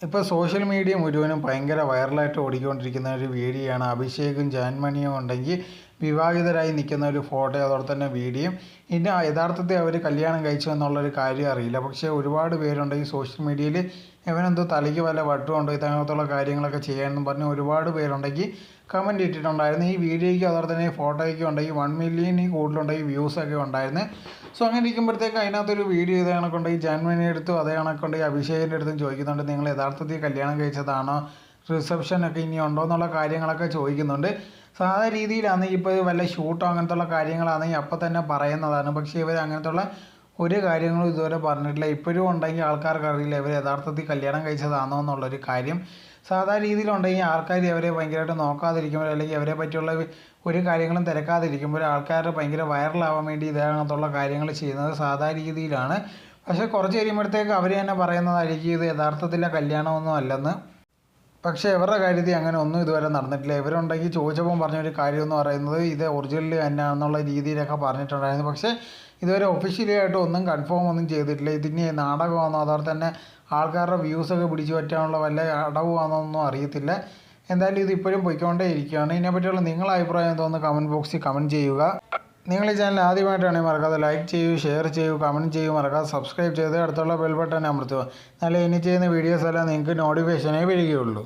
ഇപ്പോൾ social media മുഴുവനും ഭയങ്കര വൈറലായിട്ട് ഓടിക്കൊണ്ടിരിക്കുന്ന ഒരു വീഡിയോ ആണ് അഭിഷേകും ജാൻമണിയും ഉണ്ടെങ്കിൽ വിവാഹിതരായി നിൽക്കുന്ന ഒരു ഫോട്ടോ അതോടെ തന്നെ വീഡിയോ. ഇനി യഥാർത്ഥത്തിൽ അവർ കല്യാണം കഴിച്ചു എന്നുള്ളൊരു കാര്യം അറിയില്ല. പക്ഷേ ഒരുപാട് പേരുണ്ട് ഈ സോഷ്യൽ മീഡിയയിൽ ഇവനെന്തോ തലയ്ക്ക് വല്ല വട്ടുമുണ്ടോ ഇതങ്ങനത്തുള്ള കാര്യങ്ങളൊക്കെ ചെയ്യാനെന്നും പറഞ്ഞ് ഒരുപാട് പേരുണ്ടെങ്കിൽ കമന്റ് ഇട്ടിട്ടുണ്ടായിരുന്നു. ഈ വീഡിയോയ്ക്ക് അതോടെ തന്നെ ഫോട്ടോയ്ക്ക് ഉണ്ടെങ്കിൽ വൺ മില്യണിൽ കൂടുതലുണ്ടെങ്കിൽ വ്യൂസൊക്കെ ഉണ്ടായിരുന്നു. സോ അങ്ങനെ ഇരിക്കുമ്പോഴത്തേക്ക് അതിനകത്തൊരു വീഡിയോ ഇതേ കണക്കുണ്ടെങ്കിൽ ജാൻമണി അടുത്തും അതേ കണക്കുണ്ടെങ്കിൽ അഭിഷേകിന്റെ അടുത്തും ചോദിക്കുന്നുണ്ട് നിങ്ങൾ യഥാർത്ഥത്തിൽ കല്യാണം കഴിച്ചതാണോ? റിസപ്ഷനൊക്കെ ഇനി ഉണ്ടോ എന്നുള്ള കാര്യങ്ങളൊക്കെ ചോദിക്കുന്നുണ്ട്. സാധാരണ രീതിയിലാണ് ഇപ്പോൾ വല്ല ഷൂട്ടോ അങ്ങനത്തുള്ള കാര്യങ്ങളാണെങ്കിൽ അപ്പോൾ തന്നെ പറയുന്നതാണ്. പക്ഷേ ഇവർ അങ്ങനത്തുള്ള ഒരു കാര്യങ്ങളും ഇതുവരെ പറഞ്ഞിട്ടില്ല. ഇപ്പോഴും ഉണ്ടെങ്കിൽ ആൾക്കാർക്ക് അറിയില്ല ഇവർ യഥാർത്ഥത്തിൽ കല്യാണം കഴിച്ചതാണോ എന്നുള്ളൊരു കാര്യം. സാധാരണ രീതിയിലുണ്ടെങ്കിൽ ആൾക്കാർ അവരെ ഭയങ്കരമായിട്ട് നോക്കാതിരിക്കുമ്പോൾ അല്ലെങ്കിൽ അവരെ പറ്റിയുള്ള ഒരു കാര്യങ്ങളും തിരക്കാതിരിക്കുമ്പോൾ ആൾക്കാർ ഭയങ്കര വൈറലാവാൻ വേണ്ടി ഇതേണത്തുള്ള കാര്യങ്ങൾ ചെയ്യുന്നത് സാധാരണ രീതിയിലാണ്. പക്ഷേ കുറച്ച് കഴിയുമ്പോഴത്തേക്ക് അവർ തന്നെ പറയുന്നതായിരിക്കും ഇത് യഥാർത്ഥത്തിലെ കല്യാണമൊന്നും അല്ലെന്ന്. പക്ഷേ ഇവരുടെ കാര്യത്തിൽ അങ്ങനെ ഒന്നും ഇതുവരെ നടന്നിട്ടില്ല. ഇവരുണ്ടെങ്കിൽ ചോദിച്ചപ്പോൾ പറഞ്ഞ ഒരു കാര്യം എന്ന് പറയുന്നത് ഇത് ഒറിജിനൽ തന്നെയാണെന്നുള്ള രീതിയിലൊക്കെ പറഞ്ഞിട്ടുണ്ടായിരുന്നു. പക്ഷേ ഇതുവരെ ഒഫീഷ്യലി ആയിട്ട് ഒന്നും കൺഫേം ഒന്നും ചെയ്തിട്ടില്ല. ഇതിന് നാടകമാണോ അതോടെ തന്നെ ആൾക്കാരുടെ വ്യൂസൊക്കെ പിടിച്ചു പറ്റാനുള്ള വല്ല അടവുമാണോ ഒന്നും അറിയത്തില്ല. എന്തായാലും ഇത് ഇപ്പോഴും പൊയ്ക്കൊണ്ടേ ഇരിക്കുകയാണ്. ഇതിനെപ്പറ്റിയുള്ള നിങ്ങളുടെ അഭിപ്രായം എന്തോന്ന് കമന്റ് ബോക്സിൽ കമന്റ് ചെയ്യുക. നിങ്ങൾ ഈ ചാനൽ ആദ്യമായിട്ടാണ് മറക്കാതെ ലൈക്ക് ചെയ്യൂ ഷെയർ ചെയ്യൂ കമന്റ് ചെയ്യൂ മറക്കാതെ സബ്സ്ക്രൈബ് ചെയ്ത് അടുത്തുള്ള ബെൽ ബട്ടൺ അമർത്തുക. എന്നാലേ ഇനി ചെയ്യുന്ന വീഡിയോസ് എല്ലാം നിങ്ങൾക്ക് നോട്ടിഫിക്കേഷനേ വരികയുള്ളൂ.